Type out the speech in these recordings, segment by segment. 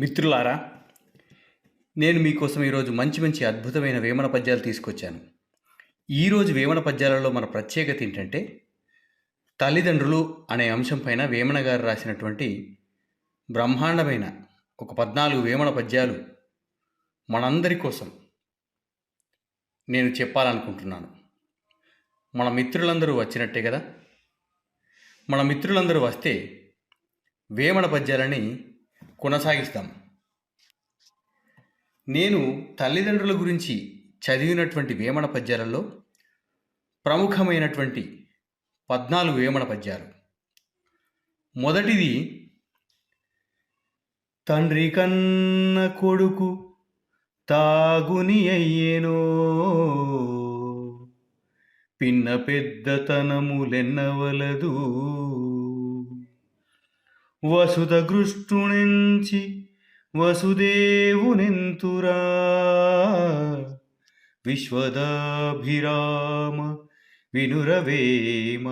మిత్రులారా నేను మీకోసం ఈరోజు మంచి మంచి అద్భుతమైన వేమన పద్యాలు తీసుకొచ్చాను. ఈరోజు వేమన పద్యాలలో మన ప్రత్యేకత ఏంటంటే తల్లిదండ్రులు అనే అంశం పైన వేమన గారు రాసినటువంటి బ్రహ్మాండమైన ఒక పద్నాలుగు వేమన పద్యాలు మనందరి కోసం నేను చెప్పాలనుకుంటున్నాను. మన మిత్రులందరూ వచ్చినట్టే కదా? మన మిత్రులందరూ వస్తే వేమన పద్యాలని కొనసాగిస్తాం. నేను తల్లిదండ్రుల గురించి చదివినటువంటి వేమన పద్యాలలో ప్రముఖమైనటువంటి పద్నాలుగు వేమన పద్యాలు. మొదటిది తండ్రి కన్న కొడుకు తాగుని అయ్యేనో పిన్న పెద్దతనములెన్నవలదు. వసుధ గృష్టునించి వసుదేవునెంతురా విశ్వదాభిరామ వినురవేమ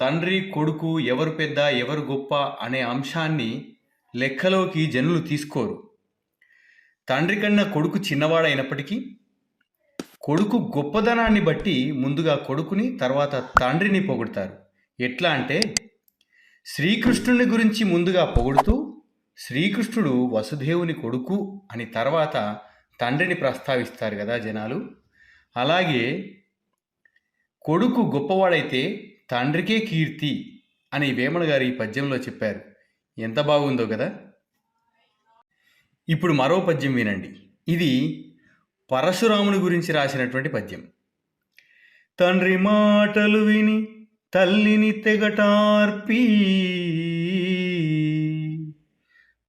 తండ్రి కొడుకు ఎవరు పెద్ద ఎవరు గొప్ప అనే అంశాన్ని లెక్కలోకి జనులు తీసుకోరు. తండ్రి కన్నా కొడుకు చిన్నవాడైనప్పటికీ కొడుకు గొప్పదనాన్ని బట్టి ముందుగా కొడుకుని తర్వాత తండ్రిని పొగుడతారు. ఎట్లా అంటే శ్రీకృష్ణుని గురించి ముందుగా పొగుడుతూ శ్రీకృష్ణుడు వసుదేవుని కొడుకు అని తర్వాత తండ్రిని ప్రస్తావిస్తారు కదా జనాలు. అలాగే కొడుకు గొప్పవాడైతే తండ్రికే కీర్తి అని వేమన గారు ఈ పద్యంలో చెప్పారు. ఎంత బాగుందో కదా? ఇప్పుడు మరో పద్యం వినండి. ఇది పరశురాముని గురించి రాసినటువంటి పద్యం. తండ్రి మాటలు విని తల్లిని తెగటార్పి.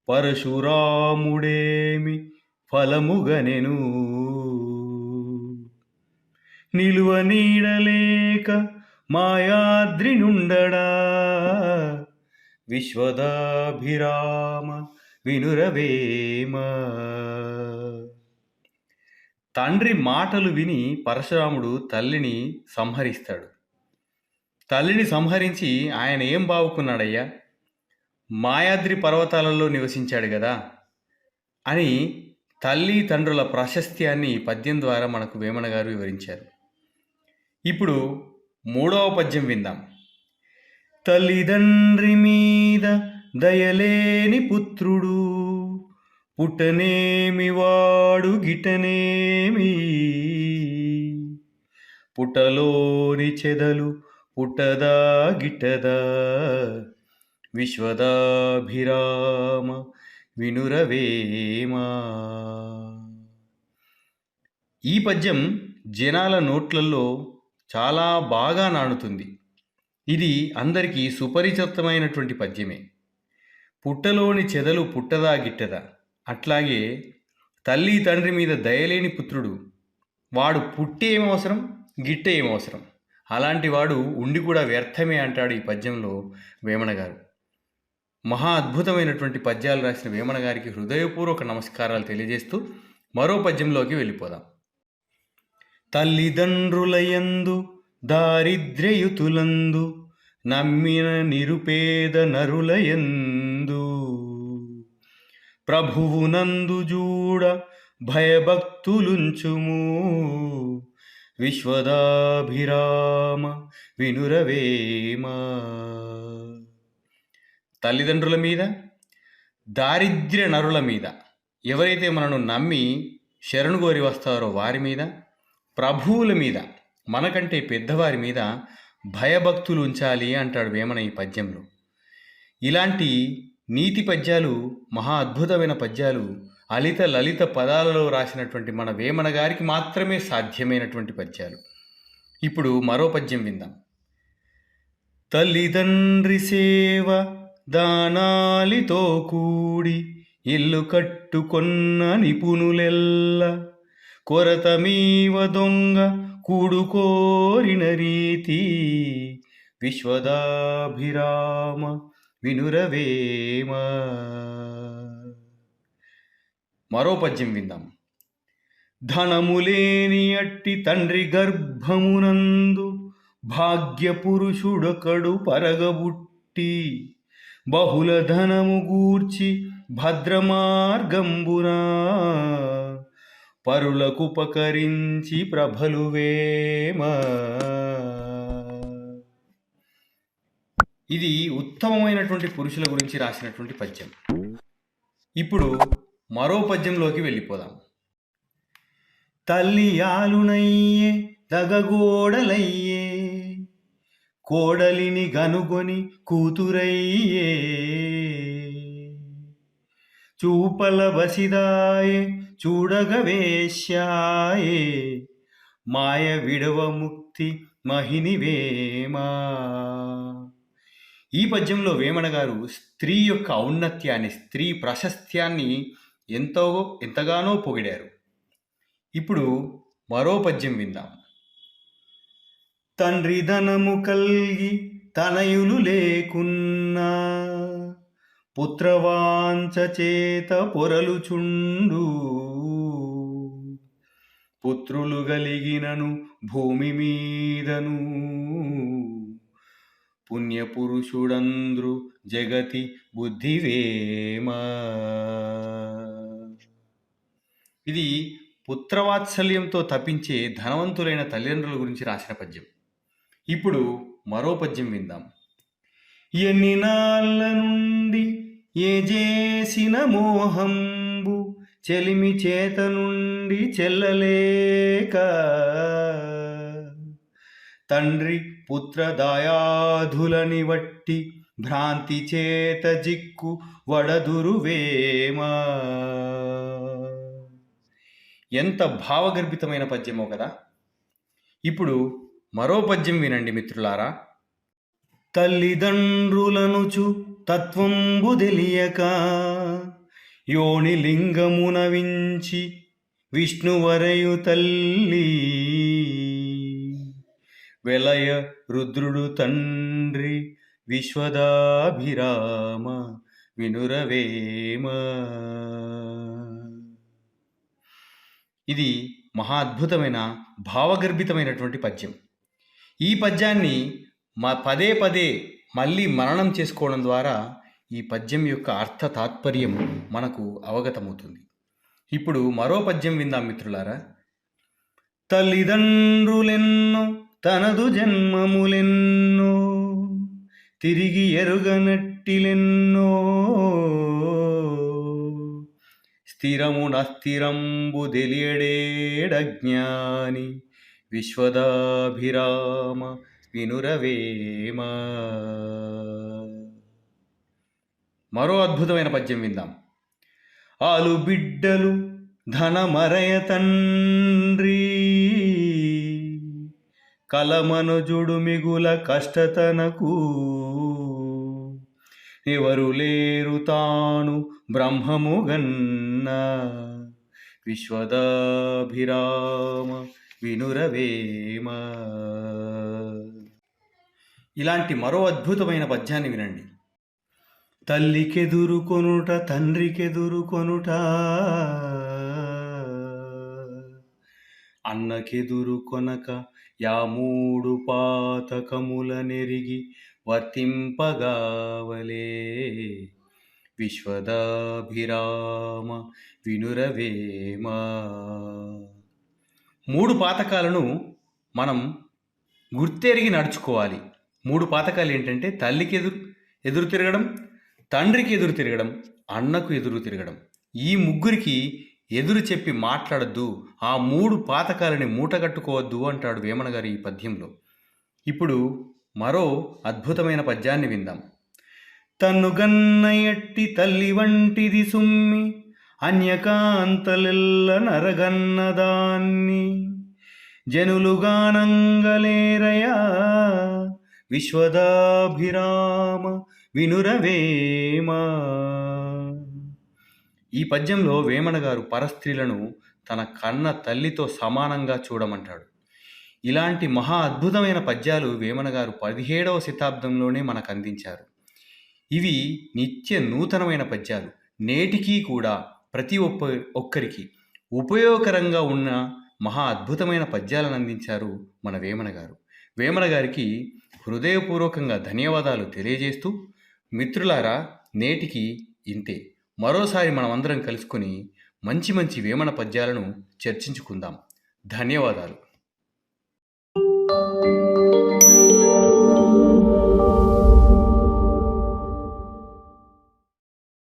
పరశురాముడేమి ఫలముగనెను. నిలువ నీడలేక మాయాద్రి నుండడా విశ్వదాభిరామ వినురవేమ. తండ్రి మాటలు విని పరశురాముడు తల్లిని సంహరిస్తాడు. తల్లిని సంహరించి ఆయన ఏం బావుకున్నాడయ్యా? మాయాద్రి పర్వతాలలో నివసించాడు కదా అని తల్లి తండ్రుల ప్రాశస్త్యాన్ని ఈ పద్యం ద్వారా మనకు వేమన గారు వివరించారు. ఇప్పుడు మూడవ పద్యం విందాం. తల్లిదండ్రి మీద దయలేని పుత్రుడు పుట్టనేమి వాడు గిటనేమి పుట్టలోని చెదలు పుట్టదా గిట్టదా? ವಿಶ್ವದಾಭಿರಾಮ వినురవేమా? ఈ పద్యం జనాల నోట్లలో చాలా బాగా నానుతుంది ఇది అందరికీ సుపరిచితమైనటువంటి పద్యమే. పుట్టలోని చెదలు పుట్టదా గిట్టదా? అట్లాగే తల్లి తండ్రి మీద దయలేని పుత్రుడు వాడు పుట్టే ఏమవసరం గిట్ట ఏమవసరం? అలాంటి వాడు ఉండి కూడా వ్యర్థమే అంటాడు ఈ పద్యంలో వేమన గారు. మహా అద్భుతమైనటువంటి పద్యాలు రాసిన వేమన గారికి హృదయపూర్వక నమస్కారాలు తెలియజేస్తూ మరో పద్యంలోకి వెళ్ళిపోదాం. తల్లిదండ్రులయందు దారిద్ర్యయుతులందు నమ్మిన నిరుపేద నరులయందు ప్రభువునందు జూడ భయభక్తులుంచుము. విశ్వదాభిరామ వినురవేమా. తల్లిదండ్రుల మీద దారిద్ర్య నరుల మీద ఎవరైతే మనను నమ్మి శరణు కోరి వస్తారో వారి మీద ప్రభువుల మీద మనకంటే పెద్దవారి మీద భయభక్తులు ఉంచాలి అంటాడు వేమన ఈ పద్యంలో. ఇలాంటి నీతి పద్యాలు మహా అద్భుతమైన పద్యాలు అలిత లలిత పదాలలో రాసినటువంటి మన వేమన గారికి మాత్రమే సాధ్యమైనటువంటి పద్యాలు. ఇప్పుడు మరో పద్యం విందాం. తల్లిదండ్రి సేవ దానాలితో కూడి ఇల్లు కట్టుకొన్న నిపుణులెల్ల కొరత మీవ దొంగ కూడుకోరిన రీతి విశ్వదాభిరామ వినురవేమ మరో పద్యం విందాం. ధనములేని అట్టి తండ్రి గర్భమునందు భాగ్యపురుషుడొకడు పరగబుట్టి బహుళ ధనము గూర్చి భద్రమార్గంబునా పరులకుపకరించి ప్రభలు వేమ ఇది ఉత్తమమైనటువంటి పురుషుల గురించి రాసినటువంటి పద్యం. ఇప్పుడు మరో పద్యంలోకి వెళ్ళిపోదాం. తల్లి యాలునయ్యే దగగోడలయ్యే కోడలిని గనుగొని కూతురయ్యే చూపల బసిదాయే చూడగవేశ్యాయే మాయ విడవ ముక్తి మహిని వేమా. ఈ పద్యంలో వేమన గారు స్త్రీ యొక్క ఔన్నత్యాన్ని స్త్రీ ప్రశస్త్యాన్ని ఎంతో ఎంతగానో పొగిడారు. ఇప్పుడు మరో పద్యం విందాం. తండ్రి ధనము కల్గి తనయులు లేకున్నా పుత్రవాంచ చేత పొరలుచుండు. పుత్రులు గలిగినను భూమి మీదను. పుణ్యపురుషుడంద్రు జగతి బుద్ధివేమా. ఇది పుత్రవాత్సల్యంతో తప్పించే ధనవంతులైన తల్లిదండ్రుల గురించి రాసిన పద్యం. ఇప్పుడు మరో పద్యం విందాం. ఎన్ని నాళ్ళ నుండి ఏ చేసిన మోహంబు చెలిమి చేత నుండి చెల్లలేక తండ్రి పుత్రదాయాధులని వట్టి భ్రాంతి చేత జిక్కు వడదురువేమా ఎంత భావగర్భితమైన పద్యమో కదా. ఇప్పుడు మరో పద్యం వినండి మిత్రులారా. తల్లిదండ్రులనుచు తత్వంబు తెలియక యోని లింగమున వించి విష్ణువరయు తల్లి వెలయ రుద్రుడు తండ్రి విశ్వదాభిరామ వినురవేమ ఇది మహా అద్భుతమైన భావగర్భితమైనటువంటి పద్యం. ఈ పద్యాన్ని మా పదే పదే మళ్ళీ మరణం చేసుకోవడం ద్వారా ఈ పద్యం యొక్క అర్థ తాత్పర్యం మనకు అవగతమవుతుంది. ఇప్పుడు మరో పద్యం విందాం మిత్రులారా. తల్లిదండ్రులెన్నో తనదు జన్మములెన్నో తిరిగి ఎరుగనట్టిలెన్నో స్థిరము నస్థిరంబు విశ్వదాభిరామ వినురవేమ. మరో అద్భుతమైన పద్యం విందాం. ఆలు బిడ్డలు ధనమరయ తండ్రి. కలమనుజుడు మిగుల కష్టతనకు ఎవరు లేరు తాను బ్రహ్మముగన్న విశ్వదాభిరామ వినురవేమ. ఇలాంటి మరో అద్భుతమైన పద్యాన్ని వినండి. తల్లికెదురుకొనుట తండ్రికెదురుకొనుట అన్నకెదురుకొనక యా మూడు పాతకముల నెరిగి వర్తింపగావలే. విశ్వదాభిరామ వినురవేమ. మూడు పాతకాలను మనం గుర్తెరిగి నడుచుకోవాలి. మూడు పాతకాలు ఏంటంటే తల్లికి ఎదురు ఎదురు తిరగడం తండ్రికి ఎదురు తిరగడం అన్నకు ఎదురు తిరగడం. ఈ ముగ్గురికి ఎదురు చెప్పి మాట్లాడద్దు. ఆ మూడు పాతకాలని మూటగట్టుకోవద్దు అంటాడు వేమన గారు ఈ పద్యంలో. ఇప్పుడు మరో అద్భుతమైన పద్యాన్ని విందాం. తన్ను ఎట్టి తల్లి వంటిది సుమ్మి అన్యకాంతలెల్ల నరగన్నదాన్ని. జనులుగానంగలేరయా విశ్వదాభిరామ వినురవేమా. ఈ పద్యంలో వేమన గారు పరస్త్రీలను తన కన్న తల్లితో సమానంగా చూడమంటాడు. ఇలాంటి మహా అద్భుతమైన పద్యాలు వేమన గారు పదిహేడవ శతాబ్దంలోనే మనకు అందించారు. ఇవి నిత్య నూతనమైన పద్యాలు. నేటికీ కూడా ప్రతి ఒక్క ఒక్కరికి ఉపయోగకరంగా ఉన్న మహా అద్భుతమైన పద్యాలను అందించారు మన వేమన గారు. వేమన గారికి హృదయపూర్వకంగా ధన్యవాదాలు తెలియజేస్తూ మిత్రులారా నేటికి ఇంతే. మరోసారి మనమందరం కలుసుకొని మంచి మంచి వేమన పద్యాలను చర్చించుకుందాం. ధన్యవాదాలు.